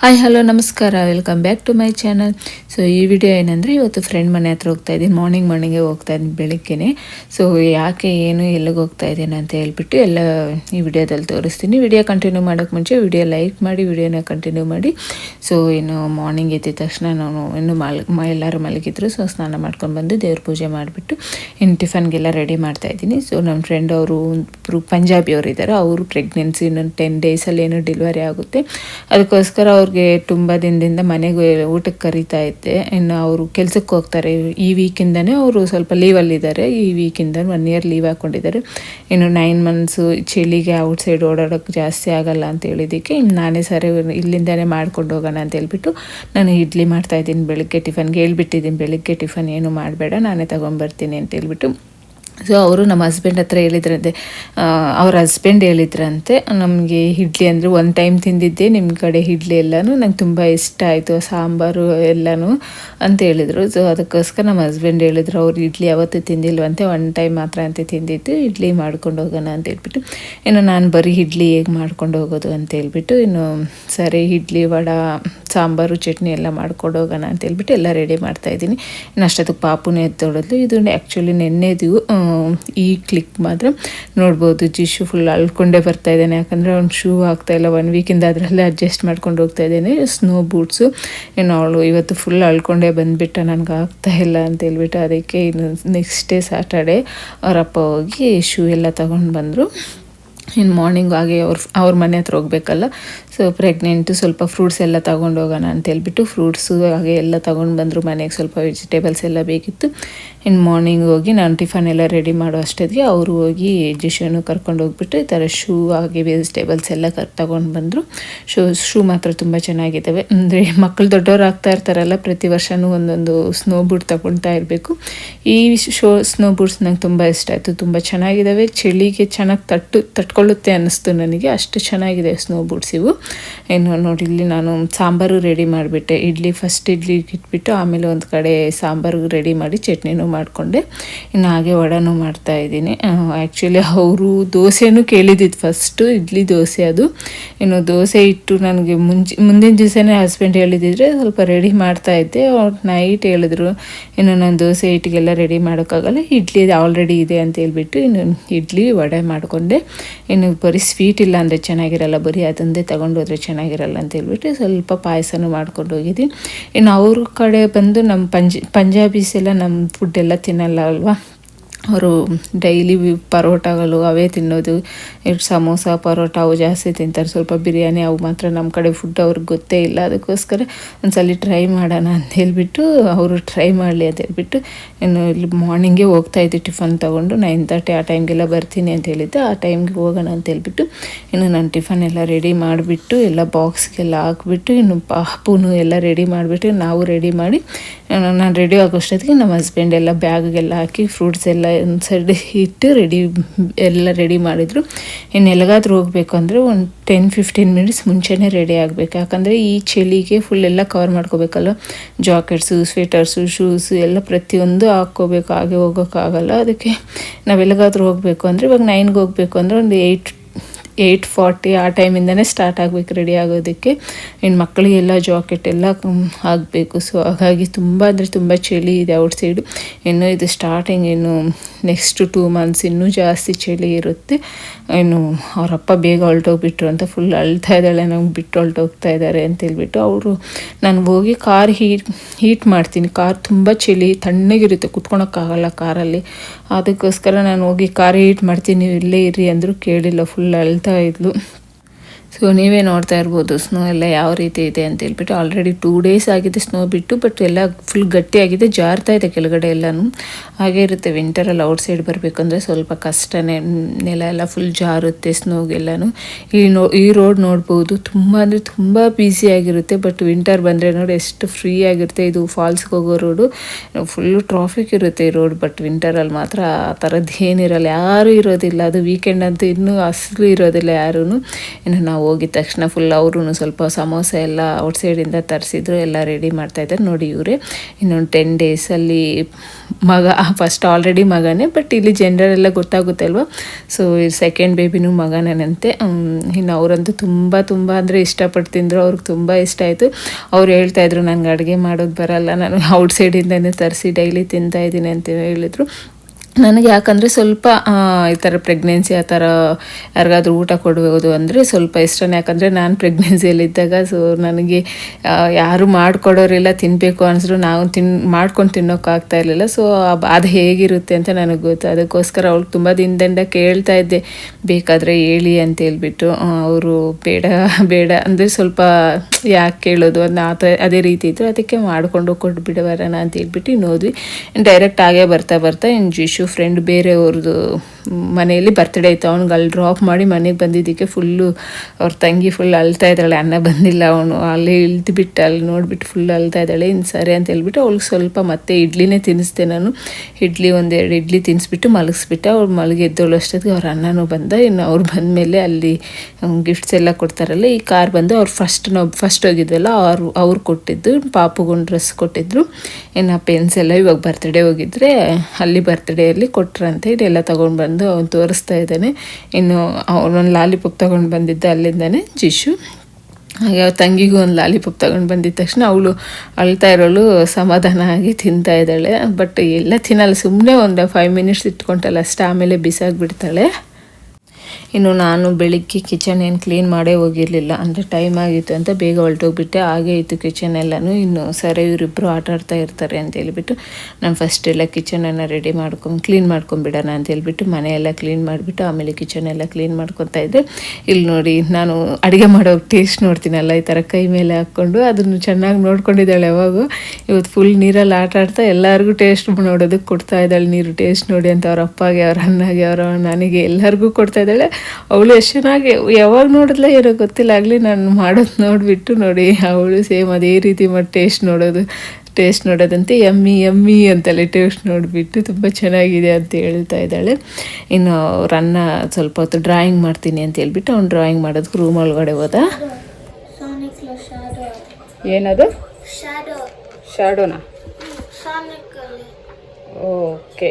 Hi hello ನಮಸ್ಕಾರ. Welcome back to my channel so ಈ video ಏನಂದರೆ, ಇವತ್ತು ಫ್ರೆಂಡ್ ಮನೆ ಹತ್ರ ಹೋಗ್ತಾ ಇದ್ದೀನಿ. ಮಾರ್ನಿಂಗ್ ಮಾರ್ನಿಂಗೆ ಹೋಗ್ತಾ ಇದ್ದೀನಿ ಬೆಳಿಗ್ಗೆನೆ. ಸೊ ಯಾಕೆ, ಏನು, ಎಲ್ಲಿಗೆ ಹೋಗ್ತಾ ಇದ್ದೀನಿ ಅಂತ ಹೇಳ್ಬಿಟ್ಟು ಎಲ್ಲ ಈ ವಿಡಿಯೋದಲ್ಲಿ ತೋರಿಸ್ತೀನಿ. ವಿಡಿಯೋ ಕಂಟಿನ್ಯೂ ಮಾಡೋಕ್ಕೆ ಮುಂಚೆ ವಿಡಿಯೋ ಲೈಕ್ ಮಾಡಿ ವಿಡಿಯೋನ ಕಂಟಿನ್ಯೂ ಮಾಡಿ. ಸೊ ಇನ್ನು ಮಾರ್ನಿಂಗ್ ಎದ್ದಿದ ತಕ್ಷಣ ನಾನು ಇನ್ನು ಮಲ್, ಮ, ಎಲ್ಲರೂ ಮಲಗಿದ್ರು. ಸೊ ಸ್ನಾನ ಮಾಡ್ಕೊಂಡು ಬಂದು ದೇವ್ರ ಪೂಜೆ ಮಾಡಿಬಿಟ್ಟು ಇನ್ನು ಟಿಫನ್ಗೆಲ್ಲ ರೆಡಿ ಮಾಡ್ತಾ ಇದ್ದೀನಿ. ಸೊ ನಮ್ಮ ಫ್ರೆಂಡ್ ಅವರು ಪಂಜಾಬಿ ಪಂಜಾಬಿಯವರು ಇದ್ದಾರೆ. ಅವರು ಪ್ರೆಗ್ನೆನ್ಸಿ ಇನ್ನೊಂದು ಟೆನ್ ಡೇಸಲ್ಲಿ ಏನು ಡೆಲಿವರಿ ಆಗುತ್ತೆ. ಅದಕ್ಕೋಸ್ಕರ ಅವ್ರಿಗೆ ತುಂಬ ದಿನದಿಂದ ಮನೆಗೆ ಊಟಕ್ಕೆ ಕರಿತಾ ಇದ್ದೆ. ಇನ್ನು ಅವರು ಕೆಲ್ಸಕ್ಕೆ ಹೋಗ್ತಾರೆ. ಈ ವೀಕಿಂದನೇ ಅವರು ಸ್ವಲ್ಪ ಲೀವಲ್ಲಿದ್ದಾರೆ ಈ ವೀಕಿಂದ ಒನ್ ಇಯರ್ ಲೀವ್ ಹಾಕ್ಕೊಂಡಿದ್ದಾರೆ ಇನ್ನು ನೈನ್ ಮಂತ್ಸು ಚಳಿಗೆ ಔಟ್ಸೈಡ್ ಓಡಾಡೋಕ್ಕೆ ಜಾಸ್ತಿ ಆಗಲ್ಲ ಅಂತ ಹೇಳಿದ್ದಕ್ಕೆ ನಾನೇ ಸರಿ ಇಲ್ಲಿಂದನೇ ಮಾಡ್ಕೊಂಡು ಹೋಗೋಣ ಅಂತ ಹೇಳ್ಬಿಟ್ಟು ನಾನು ಇಡ್ಲಿ ಮಾಡ್ತಾ ಇದ್ದೀನಿ. ಬೆಳಗ್ಗೆ ಟಿಫನ್ಗೆ ಹೇಳ್ಬಿಟ್ಟಿದ್ದೀನಿ. ಬೆಳಗ್ಗೆ ಟಿಫನ್ ಏನು ಮಾಡಬೇಡ, ನಾನೇ ತೊಗೊಂಬರ್ತೀನಿ ಅಂತ ಹೇಳ್ಬಿಟ್ಟು ಸೊ ಅವರು ನಮ್ಮ ಹಸ್ಬೆಂಡ್ ಹತ್ರ ಹೇಳಿದ್ರಂತೆ ಅವ್ರ ಹಸ್ಬೆಂಡ್ ಹೇಳಿದ್ರಂತೆ, ನಮಗೆ ಇಡ್ಲಿ ಅಂದರೆ ಒಂದು ಟೈಮ್ ತಿಂದಿದ್ದೆ ನಿಮ್ಮ ಕಡೆ ಇಡ್ಲಿ ಎಲ್ಲನೂ ನಂಗೆ ತುಂಬ ಇಷ್ಟ ಆಯಿತು, ಸಾಂಬಾರು ಎಲ್ಲನೂ ಅಂತ ಹೇಳಿದರು. ಸೊ ಅದಕ್ಕೋಸ್ಕರ ನಮ್ಮ ಹಸ್ಬೆಂಡ್ ಹೇಳಿದ್ರು, ಅವ್ರು ಇಡ್ಲಿ ಯಾವತ್ತೂ ತಿಂದಿಲ್ವಂತೆ ಒನ್ ಟೈಮ್ ಮಾತ್ರ ಅಂತ ತಿಂದಿದ್ದು, ಇಡ್ಲಿ ಮಾಡ್ಕೊಂಡು ಹೋಗೋಣ ಅಂತ ಹೇಳ್ಬಿಟ್ಟು, ಇನ್ನು ನಾನು ಬರೀ ಇಡ್ಲಿ ಹೇಗೆ ಮಾಡ್ಕೊಂಡು ಹೋಗೋದು ಅಂತ ಹೇಳ್ಬಿಟ್ಟು, ಇನ್ನು ಸರಿ, ಇಡ್ಲಿ ವಡ, ಸಾಂಬಾರು, ಚಟ್ನಿ ಎಲ್ಲ ಮಾಡ್ಕೊಂಡು ಹೋಗೋಣ ಅಂತ ಹೇಳ್ಬಿಟ್ಟು ಎಲ್ಲ ರೆಡಿ ಮಾಡ್ತಾಯಿದ್ದೀನಿ ಇನ್ನು ಅಷ್ಟೊತ್ತಿಗೆ ಪಾಪುನೇ ಎತ್ತೋಡೋದು ಇದು ಆ್ಯಕ್ಚುಲಿ ನೆನ್ನೆದು ಈ ಕ್ಲಿಕ್ ಮಾತ್ರ ನೋಡ್ಬೋದು. ಜಿಶು ಫುಲ್ ಅಳ್ಕೊಂಡೇ ಬರ್ತಾ ಇದ್ದಾನೆ. ಯಾಕಂದರೆ ಅವ್ನು ಶೂ ಆಗ್ತಾ ಇಲ್ಲ. ಒನ್ ವೀಕಿಂದ ಅದರಲ್ಲೇ ಅಡ್ಜಸ್ಟ್ ಮಾಡ್ಕೊಂಡು ಹೋಗ್ತಾ ಇದ್ದೇನೆ. ಸ್ನೋ ಬೂಟ್ಸು ಇನ್ನು ಅವಳು ಇವತ್ತು ಫುಲ್ ಅಳ್ಕೊಂಡೇ ಬಂದುಬಿಟ್ಟ. ನನಗೆ ಆಗ್ತಾ ಇಲ್ಲ ಅಂತ ಹೇಳ್ಬಿಟ್ಟು ಅದಕ್ಕೆ ಇನ್ನು ನೆಕ್ಸ್ಟ್ ಡೇ ಸ್ಯಾಟರ್ಡೇ ಅವರಪ್ಪ ಹೋಗಿ ಶೂ ಎಲ್ಲ ತಗೊಂಡು ಬಂದರು. ಇನ್ನು ಮಾರ್ನಿಂಗ್ ಆಗಿ ಅವ್ರ ಅವ್ರ ಮನೆ ಹತ್ರ ಹೋಗ್ಬೇಕಲ್ಲ. ಸೊ ಪ್ರೆಗ್ನೆಂಟು ಸ್ವಲ್ಪ ಫ್ರೂಟ್ಸ್ ಎಲ್ಲ ತಗೊಂಡು ಹೋಗೋಣ ಅಂತ ಹೇಳ್ಬಿಟ್ಟು ಫ್ರೂಟ್ಸು ಹಾಗೆ ಎಲ್ಲ ತಗೊಂಡು ಬಂದರು. ಮನೆಗೆ ಸ್ವಲ್ಪ ವೆಜಿಟೇಬಲ್ಸ್ ಎಲ್ಲ ಬೇಕಿತ್ತು. ಇನ್ನು ಮಾರ್ನಿಂಗ್ ಹೋಗಿ ನಾನು ಟಿಫನ್ ಎಲ್ಲ ರೆಡಿ ಮಾಡೋ ಅಷ್ಟೊತ್ತಿಗೆ ಅವರು ಹೋಗಿ ಜಿಶನು ಕರ್ಕೊಂಡು ಹೋಗ್ಬಿಟ್ಟು ಈ ಥರ ಶೂ ಹಾಗೆ ವೆಜಿಟೇಬಲ್ಸ್ ಎಲ್ಲ ಕರ್ ತಗೊಂಡು ಬಂದರು. ಶೂ ಶೂ ಮಾತ್ರ ತುಂಬ ಚೆನ್ನಾಗಿದ್ದಾವೆ. ಅಂದರೆ ಮಕ್ಕಳು ದೊಡ್ಡವ್ರು ಆಗ್ತಾ ಇರ್ತಾರಲ್ಲ, ಪ್ರತಿ ವರ್ಷವೂ ಒಂದೊಂದು ಸ್ನೋ ಬೂಟ್ ತಗೊಳ್ತಾ ಇರಬೇಕು. ಈ ಶೋ ಸ್ನೋ ಬೂಟ್ಸ್ ನಂಗೆ ತುಂಬ ಇಷ್ಟ ಆಯಿತು. ತುಂಬ ಚೆನ್ನಾಗಿದ್ದಾವೆ. ಚಳಿಗೆ ಚೆನ್ನಾಗಿ ತಟ್ಟು, ತಟ್ಕೊಳ್ಳುತ್ತೆ ಅನ್ನಿಸ್ತು ನನಗೆ. ಅಷ್ಟು ಚೆನ್ನಾಗಿದೆ ಸ್ನೋ ಬೂಟ್ಸ್ ಇವು. ಇನ್ನು ನೋಡಿ, ಇಲ್ಲಿ ನಾನು ಸಾಂಬಾರು ರೆಡಿ ಮಾಡಿಬಿಟ್ಟೆ. ಇಡ್ಲಿ ಫಸ್ಟ್ ಇಡ್ಲಿ ಇಟ್ಬಿಟ್ಟು ಆಮೇಲೆ ಒಂದು ಕಡೆ ಸಾಂಬಾರು ರೆಡಿ ಮಾಡಿ ಚಟ್ನಿನೂ ಮಾಡಿಕೊಂಡೆ. ಇನ್ನು ಹಾಗೆ ವಡನೂ ಮಾಡ್ತಾ ಇದ್ದೀನಿ. ಆ್ಯಕ್ಚುಲಿ ಅವರು ದೋಸೆನೂ ಕೇಳಿದ್ದಿದ್ದು ಫಸ್ಟು ಇಡ್ಲಿ ದೋಸೆ ಅದು. ಇನ್ನು ದೋಸೆ ಇಟ್ಟು ನನಗೆ ಮುಂಚೆ ಮುಂದಿನ ದಿವಸನೇ ಹಸ್ಬೆಂಡ್ ಹೇಳಿದಿದ್ರೆ ಸ್ವಲ್ಪ ರೆಡಿ ಮಾಡ್ತಾ ಇದ್ದೆ. ಅವ್ರು ನೈಟ್ ಹೇಳಿದ್ರು, ಇನ್ನು ನಾನು ದೋಸೆ ಹಿಟ್ಟಿಗೆಲ್ಲ ರೆಡಿ ಮಾಡೋಕ್ಕಾಗಲ್ಲ, ಇಡ್ಲಿ ಆಲ್ರೆಡಿ ಇದೆ ಅಂತ ಹೇಳ್ಬಿಟ್ಟು ಇನ್ನು ಇಡ್ಲಿ ವಡೆ ಮಾಡಿಕೊಂಡೆ. ಇನ್ನು ಬರೀ ಸ್ವೀಟ್ ಇಲ್ಲ ಅಂದರೆ ಚೆನ್ನಾಗಿರಲ್ಲ, ಬರೀ ಅದೊಂದೇ ತಗೊಂಡು ಹೋದ್ರೆ ಚೆನ್ನಾಗಿರಲ್ಲ ಅಂತ ಹೇಳ್ಬಿಟ್ಟು ಸ್ವಲ್ಪ ಪಾಯಸನೂ ಮಾಡ್ಕೊಂಡು ಹೋಗಿದ್ದೀನಿ ಇನ್ನು ಅವ್ರ ಕಡೆ ಬಂದು ನಮ್ಮ ಪಂಜ್ ಪಂಜಾಬೀಸ್ ಎಲ್ಲ ನಮ್ಮ ಫುಡ್ ಎಲ್ಲ ತಿನ್ನಲ್ಲ ಅಲ್ವಾ? ಅವರು ಡೈಲಿ ಪರೋಟಗಳು ಅವೇ ತಿನ್ನೋದು ಸಮೋಸ, ಪರೋಟ ಅವು ಜಾಸ್ತಿ ತಿಂತಾರೆ. ಸ್ವಲ್ಪ ಬಿರಿಯಾನಿ ಅವು ಮಾತ್ರ ನಮ್ಮ ಕಡೆ ಫುಡ್ ಅವ್ರಿಗೆ ಗೊತ್ತೇ ಇಲ್ಲ. ಅದಕ್ಕೋಸ್ಕರ ಒಂದ್ಸಲ ಟ್ರೈ ಮಾಡೋಣ ಅಂತ ಹೇಳ್ಬಿಟ್ಟು ಅವರು ಟ್ರೈ ಮಾಡಲಿ ಅಂತ ಹೇಳ್ಬಿಟ್ಟು ಇನ್ನು ಇಲ್ಲಿ ಮಾರ್ನಿಂಗೇ ಹೋಗ್ತಾ ಇದ್ದೆ ಟಿಫನ್ ತೊಗೊಂಡು. ನೈನ್ ತರ್ಟಿ ಆ ಟೈಮ್ಗೆಲ್ಲ ಬರ್ತೀನಿ ಅಂತ ಹೇಳಿದ್ದೆ. ಆ ಟೈಮ್ಗೆ ಹೋಗೋಣ ಅಂತ ಹೇಳ್ಬಿಟ್ಟು ಇನ್ನು ನಾನು ಟಿಫನ್ ಎಲ್ಲ ರೆಡಿ ಮಾಡಿಬಿಟ್ಟು ಎಲ್ಲ ಬಾಕ್ಸ್ಗೆಲ್ಲ ಹಾಕ್ಬಿಟ್ಟು ಇನ್ನು ಪಾಪುನು ಎಲ್ಲ ರೆಡಿ ಮಾಡಿಬಿಟ್ಟು ನಾವು ರೆಡಿ ಮಾಡಿ ನಾನು ರೆಡಿ ಆಗೋಷ್ಟೊತ್ತಿಗೆ ನಮ್ಮ ಹಸ್ಬೆಂಡ್ ಎಲ್ಲ ಬ್ಯಾಗ್ಗೆಲ್ಲ ಹಾಕಿ ಫ್ರೂಟ್ಸ್ ಎಲ್ಲ ಒಂದು ಸೈಡ್ ಇಟ್ಟು ರೆಡಿ ಎಲ್ಲ ರೆಡಿ ಮಾಡಿದರು. ಇನ್ನು ಎಲ್ಲಿಗಾದ್ರೂ ಹೋಗಬೇಕು ಅಂದರೆ ಒಂದು ಟೆನ್ ಫಿಫ್ಟೀನ್ ಮಿನಿಟ್ಸ್ ಮುಂಚೆನೇ ರೆಡಿ ಆಗಬೇಕು. ಯಾಕಂದರೆ ಈ ಚಳಿಗೆ ಫುಲ್ ಎಲ್ಲ ಕವರ್ ಮಾಡ್ಕೋಬೇಕಲ್ಲ ಜಾಕೆಟ್ಸು ಸ್ವೆಟರ್ಸು ಶೂಸು ಎಲ್ಲ ಪ್ರತಿಯೊಂದು ಹಾಕ್ಕೋಬೇಕು. ಹಾಗೆ ಹೋಗೋಕ್ಕಾಗಲ್ಲ. ಅದಕ್ಕೆ ನಾವೆಲ್ಲಿಗಾದ್ರೂ ಹೋಗಬೇಕು ಅಂದರೆ ಇವಾಗ ನೈನ್ಗೆ ಹೋಗಬೇಕು ಅಂದರೆ ಒಂದು ಏಯ್ಟ್ ಏಯ್ಟ್ ಫಾರ್ಟಿ ಆ ಟೈಮಿಂದನೇ ಸ್ಟಾರ್ಟ್ ಆಗಬೇಕು ರೆಡಿ ಆಗೋದಕ್ಕೆ. ಇನ್ನು ಮಕ್ಕಳಿಗೆಲ್ಲ ಜಾಕೆಟ್ ಎಲ್ಲ ಆಗಬೇಕು ಸೊ ಹಾಗಾಗಿ ತುಂಬ ಅಂದರೆ ತುಂಬ ಚಳಿ ಇದೆ ಔಟ್ ಸೈಡು ಇನ್ನು ಇದು ಸ್ಟಾರ್ಟಿಂಗ್ ಇನ್ನು ನೆಕ್ಸ್ಟ್ ಟೂ ಮಂತ್ಸ್ ಇನ್ನೂ ಜಾಸ್ತಿ ಚಳಿ ಇರುತ್ತೆ. ಇನ್ನು ಅವರಪ್ಪ ಬೇಗ ಹೊಲ್ಟೋಗ್ಬಿಟ್ರು ಅಂತ ಫುಲ್ ಅಳ್ತಾ ಇದ್ದಾಳೆ. ನಂಗೆ ಬಿಟ್ಟು ಹೊಲ್ಟೋಗ್ತಾ ಇದ್ದಾರೆ ಅಂತ ಹೇಳ್ಬಿಟ್ಟು ಅವರು, ನಾನು ಹೋಗಿ ಕಾರ್ ಹೀಟ್ ಹೀಟ್ ಮಾಡ್ತೀನಿ. ಕಾರ್ ತುಂಬ ಚಳಿ, ತಣ್ಣಗಿರುತ್ತೆ. ಕುತ್ಕೊಳಕ್ಕಾಗಲ್ಲ ಕಾರಲ್ಲಿ ಅದಕ್ಕೋಸ್ಕರ ನಾನು ಹೋಗಿ ಕಾರ್ ಹೀಟ್ ಮಾಡ್ತೀನಿ. ನೀವು ಇಲ್ಲೇ ಇರಿ ಅಂದರೂ ಕೇಳಿಲ್ಲ. ಫುಲ್ ಅಳ್ತಾ ಇದ್ಲು. ಸೊ ನೀವೇ ನೋಡ್ತಾ ಇರ್ಬೋದು ಸ್ನೋ ಎಲ್ಲ ಯಾವ ರೀತಿ ಇದೆ ಅಂತ ಹೇಳ್ಬಿಟ್ಟು ಆಲ್ರೆಡಿ ಟೂ ಡೇಸ್ ಆಗಿದೆ ಸ್ನೋ ಬಿಟ್ಟು ಬಟ್ ಎಲ್ಲ ಫುಲ್ ಗಟ್ಟಿಯಾಗಿದೆ, ಜಾರ್ತಾ ಇದೆ ಕೆಳಗಡೆ ಎಲ್ಲನೂ. ಹಾಗೆ ಇರುತ್ತೆ ವಿಂಟರಲ್ಲಿ ಔಟ್ ಸೈಡ್ ಬರಬೇಕಂದ್ರೆ ಸ್ವಲ್ಪ ಕಷ್ಟನೇ. ನೆಲ ಎಲ್ಲ ಫುಲ್ ಜಾರುತ್ತೆ ಸ್ನೋಗೆಲ್ಲನೂ ಈ ನೋ, ಈ ರೋಡ್ ನೋಡ್ಬೋದು, ತುಂಬ ಅಂದರೆ ತುಂಬ ಆಗಿರುತ್ತೆ ಬಟ್ ವಿಂಟರ್ ಬಂದರೆ ನೋಡಿ ಎಷ್ಟು ಫ್ರೀ ಆಗಿರುತ್ತೆ. ಇದು ಫಾಲ್ಸ್ಗೆ ಹೋಗೋ ರೋಡು ಫುಲ್ಲು ಟ್ರಾಫಿಕ್ ಇರುತ್ತೆ ಈ ರೋಡ್ ಬಟ್ ವಿಂಟರಲ್ಲಿ ಮಾತ್ರ ಆ ಥರದ್ದು ಏನಿರಲ್ಲ, ಯಾರೂ ಇರೋದಿಲ್ಲ. ಅದು ವೀಕೆಂಡ್ ಅಂತೂ ಇನ್ನೂ ಅಸಲು ಇರೋದಿಲ್ಲ ಯಾರೂ ಇನ್ನು ನಾವು ಹೋಗಿದ ತಕ್ಷಣ ಫುಲ್ ಅವರು ಸ್ವಲ್ಪ ಸಮೋಸ ಎಲ್ಲ ಔಟ್ಸೈಡಿಂದ ತರಿಸಿದ್ರು, ಎಲ್ಲ ರೆಡಿ ಮಾಡ್ತಾಯಿದ್ದಾರೆ ನೋಡಿ ಇವರೇ, ಇನ್ನೊಂದು ಟೆನ್ ಡೇಸಲ್ಲಿ ಮಗ ಫಸ್ಟ್ ಆಲ್ರೆಡಿ ಮಗನೇ ಬಟ್ ಇಲ್ಲಿ ಜೆಂಡರ್ ಎಲ್ಲ ಗೊತ್ತಾಗುತ್ತೆ ಅಲ್ವಾ? ಸೊ ಸೆಕೆಂಡ್ ಬೇಬಿನೂ ಮಗನೇನಂತೆ. ಇನ್ನು ಅವರಂತೂ ತುಂಬ ತುಂಬ ಅಂದರೆ ಇಷ್ಟಪಟ್ಟು ತಿಂದರು. ಅವ್ರಿಗೆ ತುಂಬ ಇಷ್ಟ ಆಯಿತು. ಅವ್ರು ಹೇಳ್ತಾಯಿದ್ರು ನನಗೆ ಅಡುಗೆ ಮಾಡೋದು ಬರಲ್ಲ. ನಾನು ಔಟ್ಸೈಡಿಂದನೇ ತರಿಸಿ ಡೈಲಿ ತಿಂತಾಯಿದ್ದೀನಿ ಅಂತ ಹೇಳಿದರು. ನನಗೆ ಯಾಕಂದರೆ ಸ್ವಲ್ಪ ಈ ಥರ ಪ್ರೆಗ್ನೆನ್ಸಿ ಆ ಥರ ಯಾರಿಗಾದ್ರೂ ಊಟ ಕೊಡ್ಬೋದು ಅಂದರೆ ಸ್ವಲ್ಪ ಇಷ್ಟನೇ. ಯಾಕಂದರೆ ನಾನು ಪ್ರೆಗ್ನೆನ್ಸಿಯಲ್ಲಿದ್ದಾಗ ಸೊ ನನಗೆ ಯಾರು ಮಾಡಿಕೊಡೋರಿಲ್ಲ ತಿನ್ನಬೇಕು ಅನಿಸಿದ್ರು ನಾವು ತಿನ್, ಮಾಡ್ಕೊಂಡು ತಿನ್ನೋಕ್ಕಾಗ್ತಾ ಇರಲಿಲ್ಲ. ಸೊ ಅದು ಹೇಗಿರುತ್ತೆ ಅಂತ ನನಗೆ ಗೊತ್ತು. ಅದಕ್ಕೋಸ್ಕರ ಅವಳು ತುಂಬ ದಿನದಿಂದ ಕೇಳ್ತಾ ಇದ್ದೆ. ಬೇಕಾದರೆ ಹೇಳಿ ಅಂತ ಹೇಳ್ಬಿಟ್ಟು ಅವರು ಬೇಡ ಬೇಡ ಅಂದರೆ ಸ್ವಲ್ಪ ಯಾಕೆ ಕೇಳೋದು? ಅದನ್ನ ಆ ಥರ ಅದೇ ರೀತಿ ಇದ್ದರು ಅದಕ್ಕೆ ಮಾಡಿಕೊಂಡು ಕೊಟ್ಬಿಟ್ಟು ಬರೋಣ ಅಂತ ಹೇಳ್ಬಿಟ್ಟು ಇನ್ನು ಹೋದ್ವಿ ಡೈರೆಕ್ಟ್ ಆಗೇ ಬರ್ತಾ ಬರ್ತಾ ಇನ್ನು ಜಿಶು ಫ್ರೆಂಡ್ ಬೇರೆಯವ್ರದ್ದು ಮನೆಯಲ್ಲಿ ಬರ್ತ್ಡೇ ಇತ್ತು ಅವ್ನಿಗೆ ಅಲ್ಲಿ ಡ್ರಾಪ್ ಮಾಡಿ ಮನೆಗೆ ಬಂದಿದ್ದಕ್ಕೆ ಫುಲ್ಲು ಅವ್ರ ತಂಗಿ ಫುಲ್ ಅಳ್ತಾ ಇದ್ದಾಳೆ. ಅನ್ನ ಬಂದಿಲ್ಲ ಅವನು. ಅಲ್ಲಿ ಇಳ್ದು ಬಿಟ್ಟು, ಅಲ್ಲಿ ನೋಡಿಬಿಟ್ಟು ಫುಲ್ ಅಳ್ತಾ ಇದ್ದಾಳೆ. ಇನ್ನು ಸರಿ ಅಂತ ಹೇಳ್ಬಿಟ್ಟು ಅವ್ಳಿಗೆ ಸ್ವಲ್ಪ ಮತ್ತೆ ಇಡ್ಲಿನೇ ತಿನ್ನಿಸ್ದೆ ನಾನು. ಇಡ್ಲಿ ಒಂದೆರಡು ಇಡ್ಲಿ ತಿನ್ನಿಸ್ಬಿಟ್ಟು ಮಲಗಿಸ್ಬಿಟ್ಟು. ಅವ್ರು ಮಲಗಿ ಎದ್ದೋಳು ಅಷ್ಟೊತ್ತಿಗೆ ಅವ್ರ ಅಣ್ಣನೂ ಬಂದ. ಇನ್ನು ಅವ್ರು ಬಂದಮೇಲೆ ಅಲ್ಲಿ ಗಿಫ್ಟ್ಸ್ ಎಲ್ಲ ಕೊಡ್ತಾರಲ್ಲ, ಈ ಕಾರ್ ಬಂದು ಅವ್ರು ಫಸ್ಟ್ ನಾವು ಫಸ್ಟ್ ಹೋಗಿದ್ವಲ್ಲ, ಅವ್ರು ಅವ್ರು ಕೊಟ್ಟಿದ್ದು, ಪಾಪುಗೊಂದು ಡ್ರೆಸ್ ಕೊಟ್ಟಿದ್ರು. ಇನ್ನು ಪೆನ್ಸ್ ಎಲ್ಲ ಇವಾಗ ಬರ್ತ್ಡೇ ಹೋಗಿದ್ರೆ ಅಲ್ಲಿ ಬರ್ತ್ಡೇಯಲ್ಲಿ ಕೊಟ್ರಂತೆ. ಇದೆಲ್ಲ ತೊಗೊಂಡು ಬಂದು ಅವ್ನು ತೋರಿಸ್ತಾ ಇದ್ದಾನೆ. ಇನ್ನು ಅವನೊಂದು ಲಾಲಿಪಾಪ್ ತೊಗೊಂಡು ಬಂದಿದ್ದ ಅಲ್ಲಿಂದಾನೆ ಜಿಶು. ಹಾಗೆ ಅವ್ರ ತಂಗಿಗೂ ಒಂದು ಲಾಲಿಪಾಪ್ ತೊಗೊಂಡು ಬಂದಿದ್ದ ತಕ್ಷಣ ಅವಳು ಅಳ್ತಾ ಇರೋಳು ಸಮಾಧಾನ ಆಗಿ ತಿಂತಾ ಇದ್ದಾಳೆ. ಬಟ್ ಎಲ್ಲ ತಿನ್ನಲ್ಲ ಸುಮ್ಮನೆ ಒಂದು ಫೈವ್ ಮಿನಿಟ್ಸ್ ಇಟ್ಕೊಂಡಲ್ಲ ಅಷ್ಟೇ, ಆಮೇಲೆ ಬಿಸಾಕ್ಬಿಡ್ತಾಳೆ. ಇನ್ನು ನಾನು ಬೆಳಿಗ್ಗೆ ಕಿಚನ್ ಏನು ಕ್ಲೀನ್ ಮಾಡೇ ಹೋಗಿರಲಿಲ್ಲ. ಅಂದರೆ ಟೈಮ್ ಆಗಿತ್ತು ಅಂತ ಬೇಗ ಹೊರಟೋಗ್ಬಿಟ್ಟೆ ಹಾಗೆ ಇತ್ತು ಕಿಚನ್ ಎಲ್ಲನೂ. ಇನ್ನು ಸರಿ ಇವರಿಬ್ಬರು ಆಟ ಆಡ್ತಾ ಇರ್ತಾರೆ ಅಂತ ಹೇಳ್ಬಿಟ್ಟು ನಾನು ಫಸ್ಟ್ ಎಲ್ಲ ಕಿಚನನ್ನು ರೆಡಿ ಮಾಡ್ಕೊಂಡು ಕ್ಲೀನ್ ಮಾಡ್ಕೊಂಬಿಡೋಣ ಅಂತ ಹೇಳ್ಬಿಟ್ಟು ಮನೆಯೆಲ್ಲ ಕ್ಲೀನ್ ಮಾಡಿಬಿಟ್ಟು ಆಮೇಲೆ ಕಿಚನ್ ಎಲ್ಲ ಕ್ಲೀನ್ ಮಾಡ್ಕೊತಾ ಇದ್ದೆ. ಇಲ್ಲಿ ನೋಡಿ, ನಾನು ಅಡುಗೆ ಮಾಡೋ ಟೇಸ್ಟ್ ನೋಡ್ತೀನಲ್ಲ, ಈ ಥರ ಕೈ ಮೇಲೆ ಹಾಕ್ಕೊಂಡು ಅದನ್ನು ಚೆನ್ನಾಗಿ ನೋಡ್ಕೊಂಡಿದ್ದಾಳೆ ಯಾವಾಗೂ. ಇವತ್ತು ಫುಲ್ ನೀರಲ್ಲಿ ಆಟ ಆಡ್ತಾ ಎಲ್ಲರಿಗೂ ಟೇಸ್ಟ್ ನೋಡೋದಕ್ಕೆ ಕೊಡ್ತಾ ಇದ್ದಾಳೆ. ನೀರು ಟೇಸ್ಟ್ ನೋಡಿ ಅಂತ ಅವ್ರ ಅಪ್ಪಗೆ, ಅವ್ರ ಅಣ್ಣಗೆ, ಅವರ ನನಗೆ ಎಲ್ಲರಿಗೂ ಕೊಡ್ತಾ ಇದ್ದಾಳೆ. ಅವಳು ಎಷ್ಟು ಚೆನ್ನಾಗಿ ಯಾವಾಗ ನೋಡಿದ್ಲ ಏನೋ ಗೊತ್ತಿಲ್ಲ. ಆಗಲಿ ನಾನು ಮಾಡೋದು ನೋಡಿಬಿಟ್ಟು ನೋಡಿ ಅವಳು ಸೇಮ್ ಅದೇ ರೀತಿ ಮಾಡಿ ಟೇಸ್ಟ್ ನೋಡೋದು ಟೇಸ್ಟ್ ನೋಡೋದಂತೆ ಎಮ್ಮಿ ಎಮ್ಮಿ ಅಂತಲೇ ಟೇಸ್ಟ್ ನೋಡಿಬಿಟ್ಟು ತುಂಬ ಚೆನ್ನಾಗಿದೆ ಅಂತ ಹೇಳ್ತಾ ಇದ್ದಾಳೆ. ಇನ್ನು ಅವ್ರ ಅಣ್ಣ ಸ್ವಲ್ಪ ಹೊತ್ತು ಡ್ರಾಯಿಂಗ್ ಮಾಡ್ತೀನಿ ಅಂತ ಹೇಳ್ಬಿಟ್ಟು ಅವ್ನು ಡ್ರಾಯಿಂಗ್ ಮಾಡೋದಕ್ಕೆ ರೂಮ್ ಒಳಗಡೆ ಹೋದ. ಏನದು. ಶಾಡೋನಾ ಓಕೆ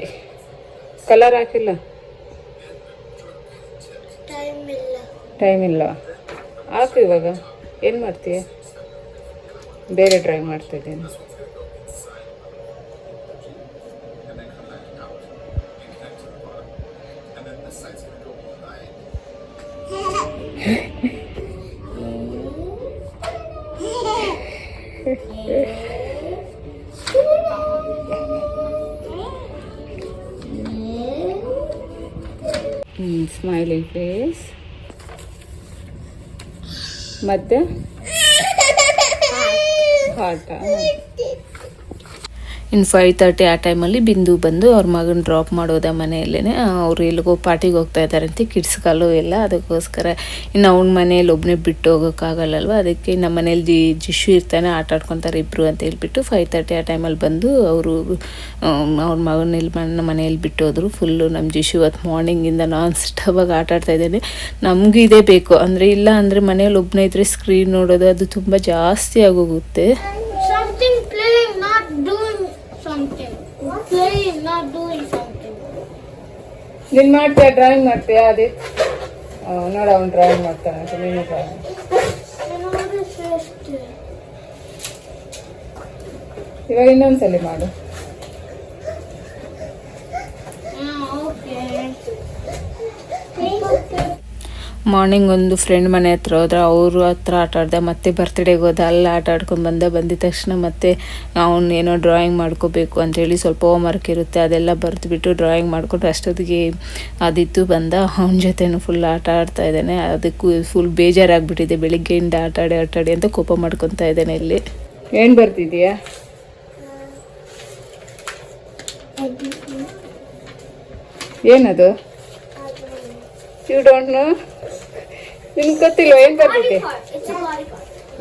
ಕಲರ್ ಹಾಕಿಲ್ಲ. ಟೈಮ್ ಇಲ್ಲ ಹಾಕು ಇವಾಗ ಏನು ಮಾಡ್ತೀಯ? ಬೇರೆ ಟ್ರೈ ಮಾಡ್ತಿದ್ದೀನಿ ಸ್ಮೈಲಿಂಗ್ ಫೇಸ್ ಮತ್ತೆ? ಹಾಟ ಇನ್ನು ಫೈವ್ ತರ್ಟಿ ಆ ಟೈಮಲ್ಲಿ ಬಿಂದು ಬಂದು ಅವ್ರ ಮಗನ ಡ್ರಾಪ್ ಮಾಡೋದ ಮನೆಯಲ್ಲೇ ಅವ್ರು ಎಲ್ಲಿಗೋ ಪಾರ್ಟಿಗೆ ಹೋಗ್ತಾ ಇದ್ದಾರಂತೆ ಕಿಡ್ಸ್ ಕಾಲು ಎಲ್ಲ ಅದಕ್ಕೋಸ್ಕರ. ಇನ್ನು ಅವ್ನ ಮನೇಲಿ ಒಬ್ಬನೇ ಬಿಟ್ಟು ಹೋಗೋಕ್ಕಾಗಲ್ಲಲ್ವ ಅದಕ್ಕೆ ನಮ್ಮ ಮನೇಲಿ ಜಿಶು ಇರ್ತಾನೆ, ಆಟ ಆಡ್ಕೊತಾರೆ ಇಬ್ಬರು ಅಂತ ಹೇಳ್ಬಿಟ್ಟು ಫೈವ್ ತರ್ಟಿ ಆ ಟೈಮಲ್ಲಿ ಬಂದು ಅವರು ಅವ್ರ ಮಗನಲ್ಲಿ ನಮ್ಮ ಮನೆಯಲ್ಲಿ ಬಿಟ್ಟು ಹೋದ್ರು. ಫುಲ್ಲು ನಮ್ಮ ಜಿಶು ಇವತ್ತು ಮಾರ್ನಿಂಗಿಂದ ನಾನ್ ಸ್ಟಾಪಾಗಿ ಆಟ ಆಡ್ತಾ ಇದ್ದೇನೆ. ನಮಗೂ ಇದೇ ಬೇಕು. ಅಂದರೆ ಇಲ್ಲ ಅಂದರೆ ಮನೇಲಿ ಒಬ್ಬನೇ ಇದ್ದರೆ ಸ್ಕ್ರೀನ್ ನೋಡೋದು ಅದು ತುಂಬ ಜಾಸ್ತಿ ಆಗೋಗುತ್ತೆ Something playing, not doing something. Playing, not doing something. ನೀನು ಮಾಡ್ತೀಯ ಡ್ರಾಯಿಂಗ್ ಮಾಡ್ತೀಯಾ ಅದೇ ನೋಡ ಅವ್ನು ಡ್ರಾಯಿಂಗ್ ಮಾಡ್ತಾನೆ ನೀನು Another first. ಇವಾಗ ಇನ್ನೊಂದ್ಸಲಿ ಮಾಡು ಮಾರ್ನಿಂಗ್ ಒಂದು ಫ್ರೆಂಡ್ ಮನೆ ಹತ್ರ ಹೋದ್ರೆ ಅವರು ಹತ್ರ ಆಟ ಆಡ್ದೆ ಮತ್ತೆ ಬರ್ತ್ಡೇಗೆ ಹೋದ ಅಲ್ಲಿ ಆಟ ಆಡ್ಕೊಂಡು ಬಂದ. ಬಂದಿದ ತಕ್ಷಣ ಮತ್ತೆ ಅವ್ನು ಏನೋ ಡ್ರಾಯಿಂಗ್ ಮಾಡ್ಕೋಬೇಕು ಅಂತೇಳಿ ಸ್ವಲ್ಪ ಹೋಮ್ ವರ್ಕ್ ಇರುತ್ತೆ ಅದೆಲ್ಲ ಬರೆದುಬಿಟ್ಟು ಡ್ರಾಯಿಂಗ್ ಮಾಡ್ಕೊಂಡು ಅಷ್ಟೊತ್ತಿಗೆ ಅದಿತ್ತು ಬಂದ. ಅವನ ಜೊತೆನೂ ಫುಲ್ ಆಟ ಆಡ್ತಾ ಇದ್ದಾನೆ. ಅದಕ್ಕೂ ಫುಲ್ ಬೇಜಾರಾಗ್ಬಿಟ್ಟಿದೆ. ಬೆಳಿಗ್ಗೆಯಿಂದ ಆಟ ಆಡಿ ಆಟ ಆಡಿ ಅಂತ ಕೋಪ ಮಾಡ್ಕೊತಾ ಇದ್ದಾನೆ ಇಲ್ಲಿ. ಏನು ಬರ್ತಿದ್ಯಾ ಏನದು? ಯು ಡೋಂಟ್ ನೋ ನಿಮ್ಗೆ ಗೊತ್ತಿಲ್ಲ ಏನ್ ಬರ್ತೈತೆ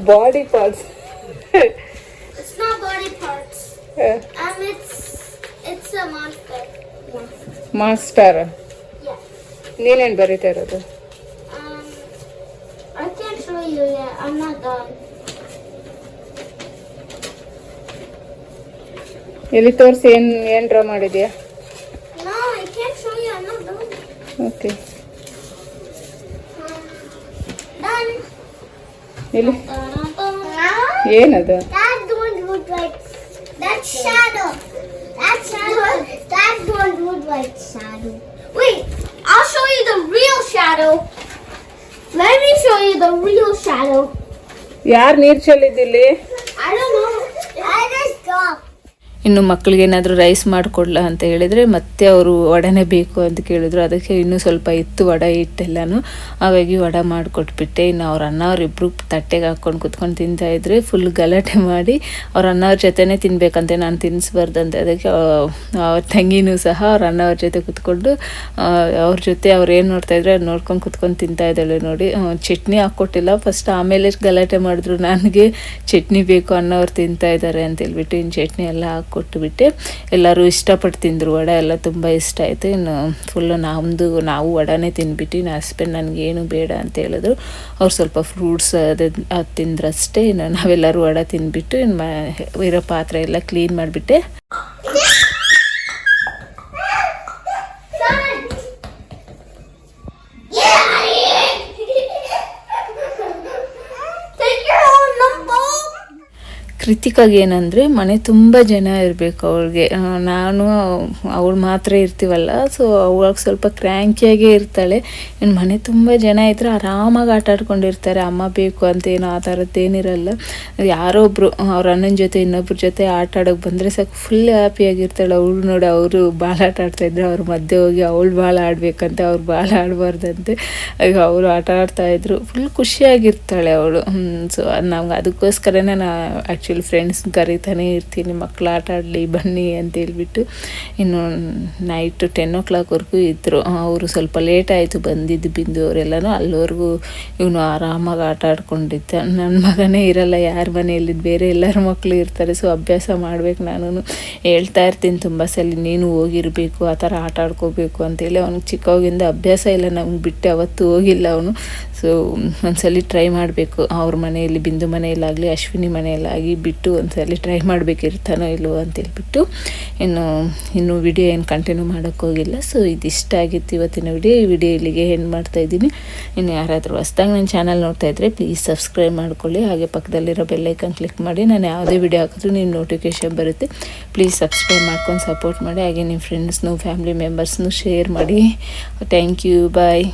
ಬಾಡಿ ಪಾರ್ಟ್ಸ್ ಮಾಸ್ಟರ್ ನೀನೇನ್ ಬರೀತಾ ಇರೋದು? ಎಲ್ಲಿ ತೋರಿಸಿ ಏನ್ ಏನ್ ಡ್ರಾ ಮಾಡಿದ್ಯಾ? ಓಕೆ ಏನದು? ಯಾರ್ don't bit that shadow that shadow that don't bit the shadow wait I'll show you the real shadow lets me show you the real shadow. ಯಾರ್ ನೀರ್ ಚellಿದ ಇಲ್ಲಿ ಇನ್ನು ಮಕ್ಕಳಿಗೆ ಏನಾದರೂ ರೈಸ್ ಮಾಡಿಕೊಡ್ಲಾ ಅಂತ ಹೇಳಿದರೆ ಮತ್ತೆ ಅವರು ವಡನೆ ಬೇಕು ಅಂತ ಕೇಳಿದ್ರು. ಅದಕ್ಕೆ ಇನ್ನೂ ಸ್ವಲ್ಪ ಇತ್ತು ವಡ ಹಿಟ್ಟೆಲ್ಲನೂ ಹಾಗಾಗಿ ವಡ ಮಾಡಿಕೊಟ್ಬಿಟ್ಟೆ. ಇನ್ನು ಅವ್ರ ಅಣ್ಣವ್ರಿಬ್ರು ತಟ್ಟೆಗೆ ಹಾಕ್ಕೊಂಡು ಕುತ್ಕೊಂಡು ತಿಂತಾ ಇದ್ರೆ ಫುಲ್ ಗಲಾಟೆ ಮಾಡಿ ಅವ್ರ ಅಣ್ಣವ್ರ ಜೊತೆನೇ ತಿನ್ಬೇಕಂತೆ, ನಾನು ತಿನ್ನಿಸ್ಬಾರ್ದಂತೆ ಅದಕ್ಕೆ ಅವ್ರ ತಂಗಿನೂ ಸಹ ಅವ್ರ ಅಣ್ಣವ್ರ ಜೊತೆ ಕುತ್ಕೊಂಡು ಅವ್ರ ಜೊತೆ ಅವ್ರು ಏನು ನೋಡ್ತಾ ಇದ್ರೆ ಅದು ನೋಡ್ಕೊಂಡು ಕುತ್ಕೊಂಡು ತಿಂತಾ ಇದ್ದಾಳೆ ನೋಡಿ. ಚಟ್ನಿ ಹಾಕ್ಕೊಟ್ಟಿಲ್ಲ. ಫಸ್ಟ್ ಆಮೇಲೆ ಗಲಾಟೆ ಮಾಡಿದ್ರು. ನನಗೆ ಚಟ್ನಿ ಬೇಕು ತಿಂತಾ ಇದ್ದಾರೆ ಅಂತ ಹೇಳ್ಬಿಟ್ಟು ಇನ್ನು ಚಟ್ನಿ ಎಲ್ಲ ಹಾಕ್ಕೊಟ್ಬಿಟ್ಟೆ ಎಲ್ಲರೂ ಇಷ್ಟಪಟ್ಟು ತಿಂದರು ವಡೆ, ಎಲ್ಲ ತುಂಬ ಇಷ್ಟ ಆಯಿತು. ಇನ್ನು ಫುಲ್ಲು ನಮ್ಮದು ನಾವು ವಡಾನೇ ತಿಂದ್ಬಿಟ್ಟು ನಾ ಹಸ್ಬೆಂಡ್ ನನಗೇನು ಬೇಡ ಅಂತ ಹೇಳಿದ್ರು. ಅವ್ರು ಸ್ವಲ್ಪ ಫ್ರೂಟ್ಸ್ ಅದು ಅದು ತಿಂದ್ರಷ್ಟೇ. ಇನ್ನು ನಾವೆಲ್ಲರೂ ವಡೆ ತಿಂದ್ಬಿಟ್ಟು ಇನ್ನು ಇರೋ ಪಾತ್ರೆ ಎಲ್ಲ ಕ್ಲೀನ್ ಮಾಡಿಬಿಟ್ಟೆ. ಕೃತಿಕಾಗೆ ಏನಂದರೆ ಮನೆ ತುಂಬ ಜನ ಇರಬೇಕು ಅವಳಿಗೆ. ನಾನು, ಅವಳು ಮಾತ್ರ ಇರ್ತೀವಲ್ಲ ಸೊ ಅವಳಿಗೆ ಸ್ವಲ್ಪ ಕ್ರ್ಯಾಂಕಿಯಾಗೇ ಇರ್ತಾಳೆ. ಇನ್ನು ಮನೆ ತುಂಬ ಜನ ಇದ್ದರೆ ಆರಾಮಾಗಿ ಆಟ ಆಡ್ಕೊಂಡಿರ್ತಾರೆ. ಅಮ್ಮ ಬೇಕು ಅಂತ ಏನೋ ಆ ಥರದ್ದೇನಿರಲ್ಲ ಯಾರೋ ಒಬ್ಬರು ಅವ್ರ ಅಣ್ಣನ ಜೊತೆ ಇನ್ನೊಬ್ರ ಜೊತೆ ಆಟ ಆಡೋಕೆ ಬಂದರೆ ಸಾಕು ಫುಲ್ ಹ್ಯಾಪಿಯಾಗಿರ್ತಾಳೆ ಅವಳು ನೋಡಿ, ಅವರು ಭಾಳ ಆಟ ಆಡ್ತಾಯಿದ್ರು ಅವ್ರ ಮಧ್ಯೆ ಹೋಗಿ ಅವಳು ಭಾಳ ಆಡಬೇಕಂತೆ, ಅವ್ರು ಭಾಳ ಆಡಬಾರ್ದಂತೆ. ಈಗ ಅವರು ಆಟ ಆಡ್ತಾಯಿದ್ರು ಫುಲ್ ಖುಷಿಯಾಗಿರ್ತಾಳೆ ಅವಳು. ಸೊ ನಮ್ಗೆ ಅದಕ್ಕೋಸ್ಕರನೇ ನಾ ಆ್ಯಕ್ಚುಲಿ ಫ್ರೆಂಡ್ಸ್ ಕರಿತಾನೆ ಇರ್ತೀನಿ ಮಕ್ಕಳು ಆಟ ಆಡಲಿ, ಬನ್ನಿ ಅಂತ ಹೇಳ್ಬಿಟ್ಟು. ಇನ್ನು ನೈಟು ಟೆನ್ ಓ ಕ್ಲಾಕ್ವರೆಗೂ ಇದ್ದರು ಅವರು ಸ್ವಲ್ಪ ಲೇಟ್ ಆಯಿತು ಬಂದಿದ್ದು ಬಿಂದು ಅವರೆಲ್ಲನೂ. ಅಲ್ಲಿವರೆಗೂ ಇವನು ಆರಾಮಾಗಿ ಆಟ ಆಡ್ಕೊಂಡಿದ್ದ. ನನ್ನ ಮಗನೇ ಇರಲ್ಲ, ಯಾರ ಮನೆಯಲ್ಲಿ? ಬೇರೆ ಎಲ್ಲರ ಮಕ್ಕಳು ಇರ್ತಾರೆ ಸೊ ಅಭ್ಯಾಸ ಮಾಡಬೇಕು ನಾನು ಹೇಳ್ತಾ ಇರ್ತೀನಿ ತುಂಬ ಸಲ, ನೀನು ಹೋಗಿರಬೇಕು, ಆ ಥರ ಆಟ ಆಡ್ಕೋಬೇಕು ಅಂತೇಳಿ ಅವ್ನಿಗೆ ಚಿಕ್ಕವಾಗಿಂದ ಅಭ್ಯಾಸ ಇಲ್ಲ, ನಮ್ಗೆ ಬಿಟ್ಟು ಅವತ್ತು ಹೋಗಿಲ್ಲ ಅವನು. ಸೊ ಒಂದ್ಸಲಿ ಟ್ರೈ ಮಾಡಬೇಕು. ಅವ್ರ ಮನೆಯಲ್ಲಿ, ಬಿಂದು ಮನೆಯಲ್ಲಾಗಲಿ, ಅಶ್ವಿನಿ ಮನೆಯಲ್ಲಾಗಿ ಬಿಟ್ಟು ಒಂದ್ಸಲಿ ಟ್ರೈ ಮಾಡಬೇಕಿರ್ತಾನೋ ಇಲ್ವೋ ಅಂತ ಹೇಳ್ಬಿಟ್ಟು ಇನ್ನು ಇನ್ನು ವಿಡಿಯೋ ಏನು ಕಂಟಿನ್ಯೂ ಮಾಡೋಕ್ಕೋಗಿಲ್ಲ ಸೊ ಇದಿಷ್ಟ ಆಗಿತ್ತು ಇವತ್ತಿನ ವಿಡಿಯೋ ಈ ವಿಡಿಯೋ ಇಲ್ಲಿಗೆ ಏನು ಮಾಡ್ತಾ ಇದ್ದೀನಿ. ಇನ್ನು ಯಾರಾದರೂ ಹೊಸ್ದಾಗಿ ನನ್ನ ಚಾನಲ್ ನೋಡ್ತಾ ಇದ್ದರೆ ಪ್ಲೀಸ್ ಸಬ್ಸ್ಕ್ರೈಬ್ ಮಾಡ್ಕೊಳ್ಳಿ. ಹಾಗೆ ಪಕ್ಕದಲ್ಲಿರೋ ಬೆಲ್ಲೈಕನ್ ಕ್ಲಿಕ್ ಮಾಡಿ. ನಾನು ಯಾವುದೇ ವಿಡಿಯೋ ಹಾಕಿದ್ರೂ ನಿಮ್ಮ ನೋಟಿಫಿಕೇಷನ್ ಬರುತ್ತೆ. ಪ್ಲೀಸ್ ಸಬ್ಸ್ಕ್ರೈಬ್ ಮಾಡ್ಕೊಂಡು ಸಪೋರ್ಟ್ ಮಾಡಿ. ಹಾಗೆ ನಿಮ್ಮ ಫ್ರೆಂಡ್ಸ್ನು ಫ್ಯಾಮಿಲಿ ಮೆಂಬರ್ಸ್ನು ಶೇರ್ ಮಾಡಿ. Thank you bye